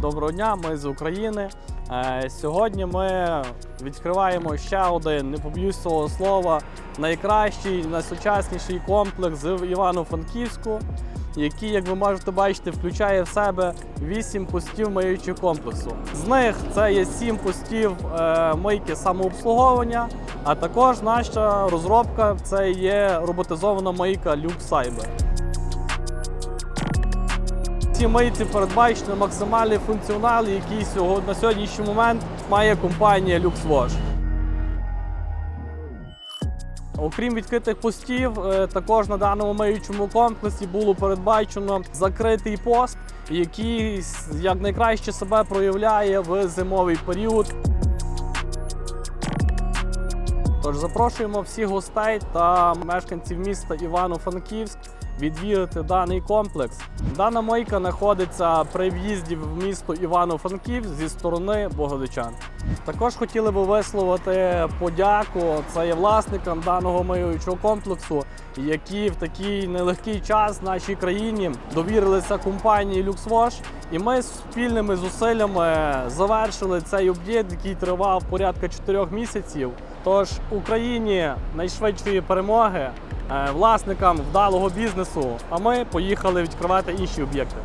Доброго дня, ми з України. Е, Сьогодні ми відкриваємо ще один, не поб'юсь цього слова, найкращий, найсучасніший комплекс в Івано-Франківську, який, як ви можете бачити, включає в себе 8 пустів миючого комплексу. З них це є 7 пустів е, мийки самообслуговування, а також наша розробка це є роботизована мийка Lux Cyber. Ці мийці передбачено максимальний функціонал, який сьогодні, на сьогоднішній момент має компанія LuxWash. Окрім відкритих постів, е, також на даному миючому комплексі було передбачено закритий пост, який якнайкраще себе проявляє в зимовий період. Тож запрошуємо всіх гостей та мешканців міста Івано-Франківськ відвідати даний комплекс. Дана мийка знаходиться при в'їзді в місто Івано-Франківськ зі сторони Богодичан. Також хотіли би висловити подяку це є власникам даного миючого комплексу, які в такий нелегкий час в нашій країні довірилися компанії LuxWash. І ми спільними зусиллями завершили цей об'єкт, який тривав порядка 4 місяців. Тож Україні найшвидшої перемоги, е, власникам вдалого бізнесу. А ми поїхали відкривати інші об'єкти.